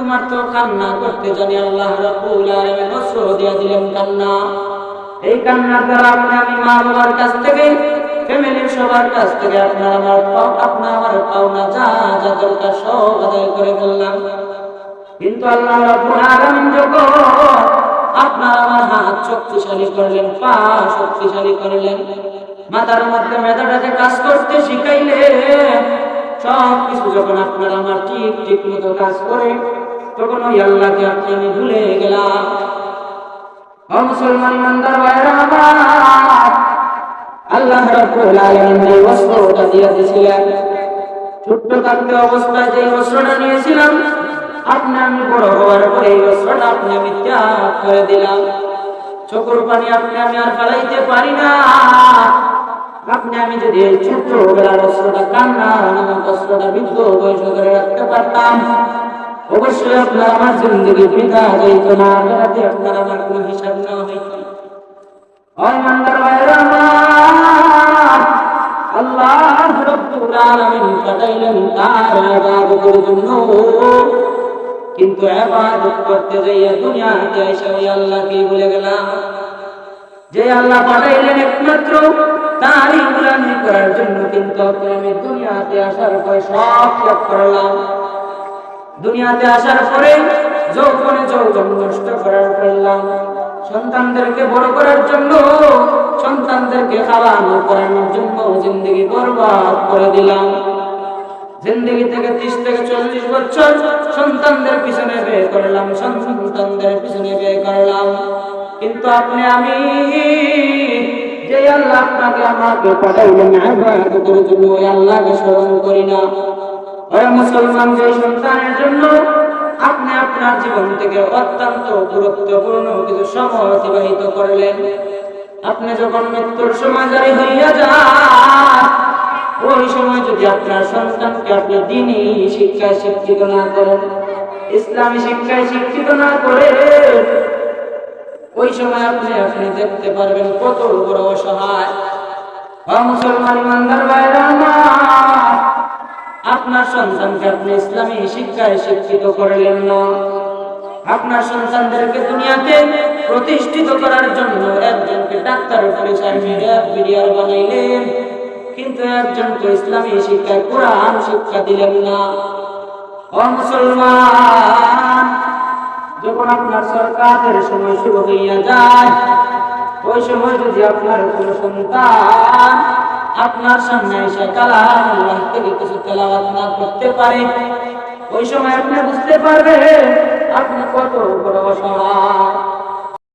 শুধু তো কান্না করতে জানি আল্লাহ রাব্বুল আলামিন অস্ত্র দিয়া দিলেন কান্না। এই কান্নার দ্বারা আপনি আমি মা বাবার কাছ থেকে, ফ্যামিলির সবার কাছ থেকে আপনার আমার আপনার আমার পাওনা যা যা দরকার সব আদায় করে ফেললাম। কিন্তু আল্লাহ রাব্বুল আলামিন যখন আপনার আমার হাত শক্তিশালী করলেন, পা শক্তিশালী করলেন, মাথার মধ্যে মেধাটাকে কাজ করতে শিখাইলেন সব কিছু যখন আপনার আমার ঠিক ঠিক মতো কাজ করে তখন ওই আল্লাহকে আপনি আমি ভুলে গেলাম। মুসলমান আমার, আল্লাহ দিয়ে দিয়েছিলেন, ছোট্ট থাকতে অবস্থায় যে বস্ত্রটা নিয়েছিলাম, আপনি আমি বড় হওয়ার পরে এই বস্ত্রটা আপনি আমি ত্যাগ করে দিলাম। পানি আপনি আমি আর ফেলাইতে পারি না। আপনি আমি যদি এই ছোট্ট বেলার বস্ত্রটা কান্না নামক বস্ত্রটা বৃদ্ধ বয়স করে রাখতে পারতাম অবশ্যই আপনার আমার জিন্দগি বৃথা যাইত না। আখেরাতে আপনার আমার কোনো হিসাব না হইত কিন্তু আল্লাহকে যে আল্লাহ একমাত্র তারই গুলামি করার জন্য। কিন্তু আপনি আমি দুনিয়াতে আসার পরে সব করলাম। দুনিয়াতে আসার পরে যৌবনে যৌবন নষ্ট করার ফেললাম সন্তানদেরকে বড় করার জন্য, সন্তানদেরকে খাওয়ানো করানোর জন্য জিন্দগি বরবাদ করে দিলাম। জিন্দগি থেকে ত্রিশ থেকে চল্লিশ বছর সন্তানদের পিছনে ব্যয় করলাম, সন্তানদের পিছনে ব্যয় করলাম। কিন্তু আপনি, আমি যে আল্লাহ আপনাকে আমাকে পাঠাইলেন আল্লাহকে স্মরণ করি না। মুসলমান যে সন্তানের জন্য আপনি আপনার জীবন থেকে অত্যন্ত গুরুত্বপূর্ণ কিছু সময় অতিবাহিত করলেন। আপনি যখন মৃত্যুর হইয়া যান, ওই সময় যদি আপনার সন্তানকে আপনি দিনই শিক্ষায় শিক্ষিত না করেন, ইসলামী শিক্ষায় শিক্ষিত না করে, ওই সময় আপনি আপনি দেখতে পারবেন কত বড় অসহায়। মুসলমান ইমানদার আপনার সন্তানকে আপনি ইসলামী শিক্ষায় শিক্ষিত করলেন না। আপনার সন্তানদেরকে দুনিয়াতে প্রতিষ্ঠিত করার জন্য একজনকে ডাক্তার পরিচয় মেরে বিরিয়ার বানাইলেন, কিন্তু একজনকে ইসলামী শিক্ষায় কোরআন শিক্ষা দিলেন না। মুসলমান, যখন আপনার সরকারের সময় শুরু হইয়া যায়, ওই সময় যদি আপনার কোন সন্তান আপনার সামনে এসে কালাম আল্লাহ থেকে কিছু তেলাওয়াত না করতে পারে। ওই সময় আপনি বুঝতে পারবে আপনি কত বড় অসহায়।